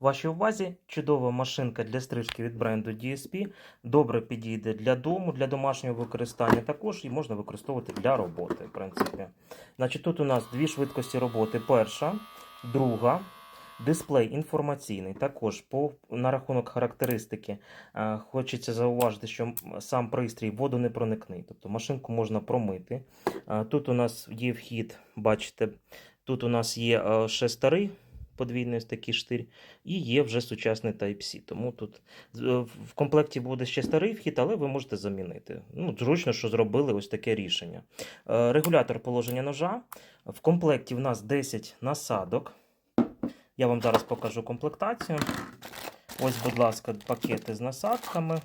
Вашій увазі чудова машинка для стрижки від бренду DSP. Добре підійде для дому, для домашнього використання також і можна використовувати для роботи. В принципі. Значить, тут у нас дві швидкості роботи. Перша, друга. Дисплей інформаційний. Також по, на рахунок характеристики е, хочеться зауважити, що сам пристрій водонепроникний, тобто машинку можна промити. Е, тут у нас є вхід, бачите, тут у нас є е, ще старий подвійний такий штир, і є вже сучасний Type-C. Тому тут е, в комплекті буде ще старий вхід, але ви можете замінити. Ну, зручно, що зробили ось таке рішення. Е, Регулятор положення ножа. В комплекті в нас 10 насадок. Я вам зараз покажу комплектацію. Ось, будь ласка, пакети з насадками.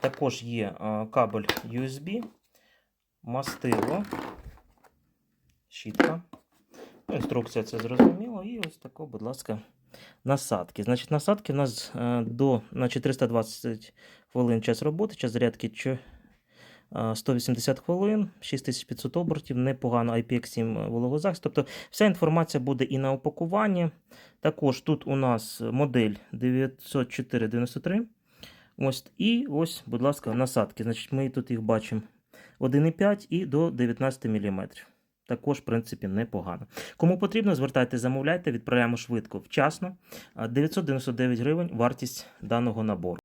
Також є е, кабель USB, мастило, щітка. Ну, Інструкція це зрозуміло. І ось тако, будь ласка, насадки. Значить, насадки у нас е, до на 420 хвилин час роботи, час зарядки е, 180 хвилин, 6500 обертів, непогано IPX7 вологозахист. Тобто вся інформація буде і на упакуванні. Також тут у нас модель 90493. Ось, і ось, будь ласка, насадки. Значить, ми тут їх бачимо 1,5 і до 19 мм. Також, в принципі, непогано. Кому потрібно, звертайте, замовляйте, відправляємо швидко, вчасно. А, 999 гривень вартість даного набору.